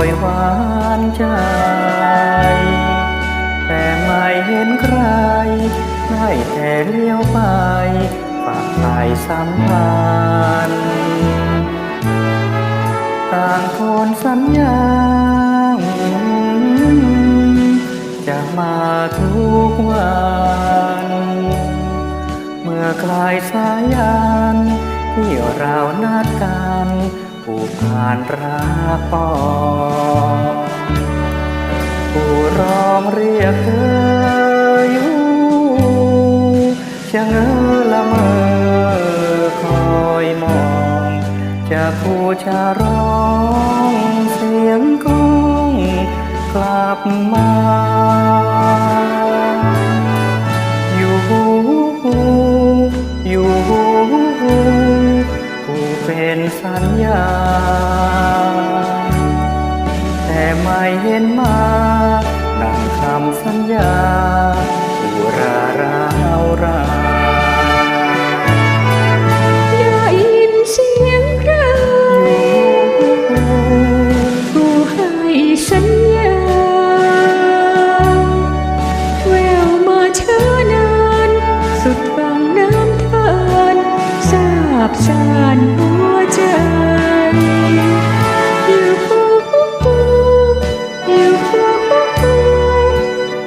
อยหวานใจ แต่ไม่เห็นใคร ได้แต่เลี้ยวไปฝากสายสัมพันธ์ต่างคนสัญญา จะมาทุกวัน เมื่อคลายสายันที่เรานัดกัน ผูกผ่านรักปองผู้ร้องเรียกเธออยู่ชะเง้อละเมอคอยมอง จะผู้จะร้องเสียงก้องกลับมา สัญญา แต่ไม่เห็นมาดังคำสัญญาอุราร้าวรานได้ยินเสียงใครผู้ให้สัญญาแววมาเช้านาน สุดฟังน้ำทานทราบสานหัว อยู่ผู้อยู่ผู้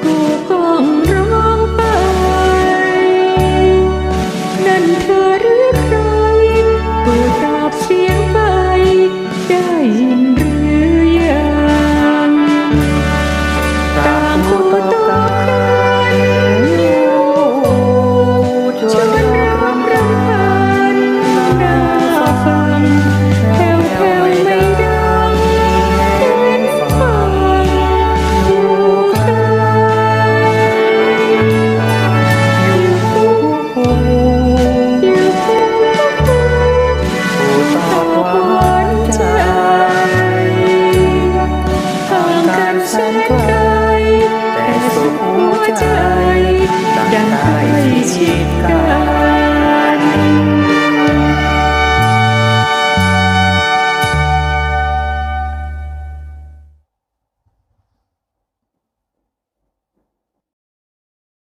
กูพ้องร้องไปนั่นเธอ